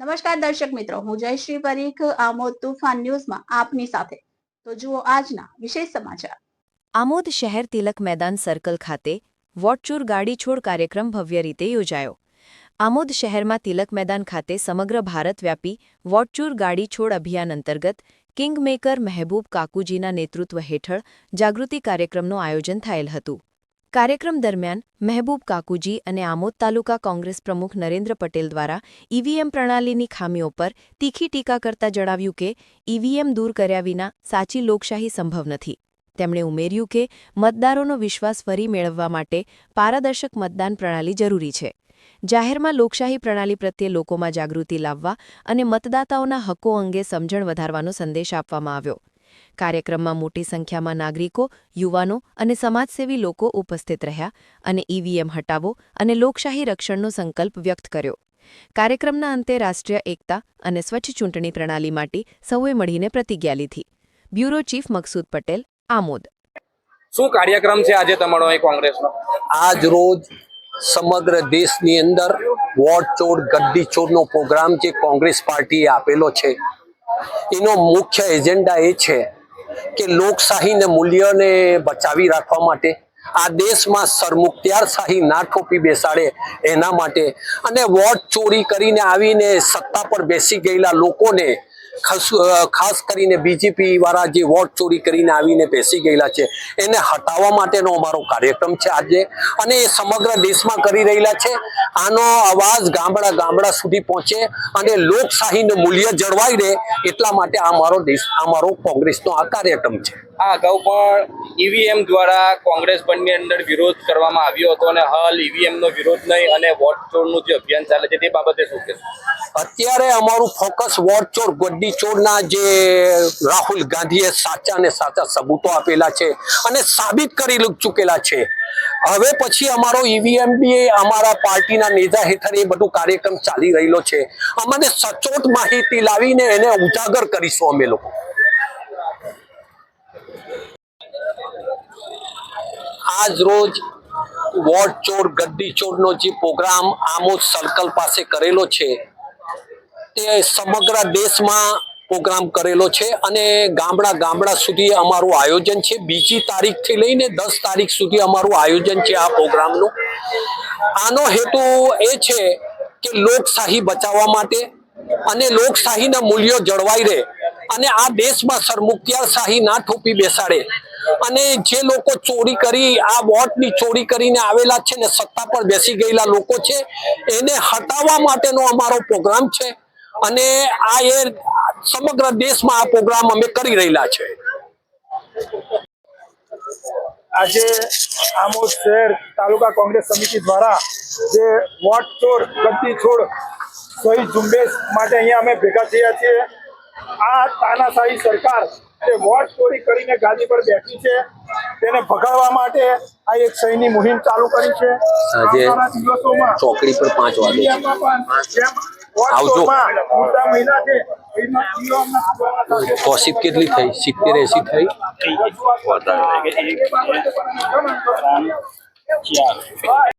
નમસ્કાર દર્શક મિત્રો, હું જયશ્રી પરીખ, આમોદ તુફાન ન્યૂઝમાં આપની સાથે. તો જુઓ આજના વિશેષ સમાચાર. આમોદ શહેર તિલક મેદાન સર્કલ ખાતે વોટચૂર ગાડી છોડ કાર્યક્રમ ભવ્ય રીતે યોજાયો. આમોદ શહેરમાં તિલક મેદાન ખાતે સમગ્ર ભારત વ્યાપી વોટચૂર ગાડી છોડ અભિયાન અંતર્ગત કિંગમેકર મહેબૂબ કાકુજીના નેતૃત્વ હેઠળ જાગૃતિ કાર્યક્રમનું આયોજન થયેલ હતું. કાર્યક્રમ દરમિયાન મહેબૂબ કાકુજી અને આમોદ તાલુકા કોંગ્રેસ પ્રમુખ નરેન્દ્ર પટેલ દ્વારા ઈવીએમ પ્રણાલીની ખામીઓ પર તીખી ટીકા કરતા જણાવ્યું કે ઈવીએમ દૂર કર્યા વિના સાચી લોકશાહી સંભવ નથી. તેમણે ઉમેર્યું કે, મતદારોનો વિશ્વાસ ફરી મેળવવા માટે પારદર્શક મતદાન પ્રણાલી જરૂરી છે. જાહેરમાં લોકશાહી પ્રણાલી પ્રત્યે લોકોમાં જાગૃતિ લાવવા અને મતદાતાઓના હક્કો અંગે સમજણ વધારવાનો સંદેશ આપવામાં આવ્યો. કાર્યક્રમમાં મોટી સંખ્યામાં નાગરિકો યુવાનો અને સમાજસેવી લોકો ઉપસ્થિત રહ્યા અને ઈવીએમ હટાવો અને લોકશાહી રક્ષણનો સંકલ્પ વ્યક્ત કર્યો. કાર્યક્રમના અંતે રાષ્ટ્રીય એકતા અને સ્વચ્છ ચૂંટણી પ્રણાલી માટે સૌએ મળીને પ્રતિજ્ઞા લીધી. Bureau chief Maqsood Patel Amod. શું કાર્યક્રમ છે આજે તમારો કોંગ્રેસનો? આજ રોજ સમગ્ર દેશની અંદર વોટ ચોર ગદ્દી ચોરનો પ્રોગ્રામ જે કોંગ્રેસ પાર્ટીએ આપેલો છે એનો મુખ્ય એજન્ડા એ છે કે લોકશાહીને મૂલ્યને બચાવી રાખવા માટે, આ દેશમાં સરમુખત્યારશાહી ના ઠોપી બેસાડે એના માટે, અને વોટ ચોરી કરીને આવીને સત્તા પર બેસી ગયેલા લોકોને ખાસ કરીને બીજેપી વાળા જે વોટ ચોરી કરીને આવીને બેસી ગયેલા છે એને હટાવવા માટેનો અમારો કાર્યક્રમ છે આજે. અને એ સમગ્ર દેશમાં કરી રહેલા છે. આનો અવાજ ગામડા ગામડા સુધી પહોંચે અને લોકશાહીનું મૂલ્ય જળવાઈ રહે એટલા માટે આ અમારો દેશ અમારો કોંગ્રેસનો આ કાર્યક્રમ છે. આ અગાઉ પણ ઈવીએમ દ્વારા કોંગ્રેસ બંને અંદર વિરોધ કરવામાં આવ્યો હતો અને હાલ ઈવીએમનો વિરોધ નહીં અને વોટ ચોરનું જે અભિયાન ચાલે છે તે બાબતે શું કહેશો? અત્યારે અમારું ફોકસ વોટ ચોર ગોડ્ડી ચોરના જે રાહુલ ગાંધીએ સાચા ને સાચા સબૂતો આપેલા છે અને સાબિત કરી ચૂકેલા છે. હવે પછી અમારો ઈવીએમ બી અમારા પાર્ટીના નેતા હેઠળ એ બધું કાર્યક્રમ ચાલી રહેલો છે. અમને સચોટ માહિતી લાવીને એને ઉજાગર કરીશું અમે લોકો. આજ રોજ વોર્ડ ચોર ગદ્દી ચોરનો જે પ્રોગ્રામ આમોદ સર્કલ પાસે કરેલો છે તે સમગ્ર દેશમાં પ્રોગ્રામ કરેલો છે અને ગામડા ગામડા સુધી અમારું આયોજન છે. બીજી તારીખથી લઈને દસ તારીખ સુધી અમારું આયોજન છે આ પ્રોગ્રામનું. આનો હેતુ એ છે કે લોકશાહી બચાવવા માટે અને લોકશાહીના મૂલ્યો જળવાઈ રહે અને આ દેશમાં સરમુખત્યારશાહી ના ઠોપી બેસાડે અને જે લોકો ચોરી કરી, આ વોટની ચોરી કરીને આવેલા છે ને સત્તા પર બેસી ગયેલા લોકો છે, એને હટાવવા માટેનો અમારો પ્રોગ્રામ છે. અને આ એ સમગ્ર દેશમાં આ પ્રોગ્રામ અમે કરી રહેલા છે. આજે આમોદ શહેર તાલુકા કોંગ્રેસ સમિતિ દ્વારા જે વોટ ચોર ગતિ છોડ સહી ઝુંબેશ માટે અહીંયા અમે ભેગા થયા છીએ. આ તાનાશાહી સરકાર જે વોટ ચોરી કરીને ગાદી પર બેઠી છે તેને ભગાડવા માટે આ એક સહીની મુહિમ ચાલુ કરી છે. આજે દિવસોમાં ચોકડી પર પાંચ વાગે આવજો. કોશિપ કેટલી થઈ? સિત્તેર એસી થઈ?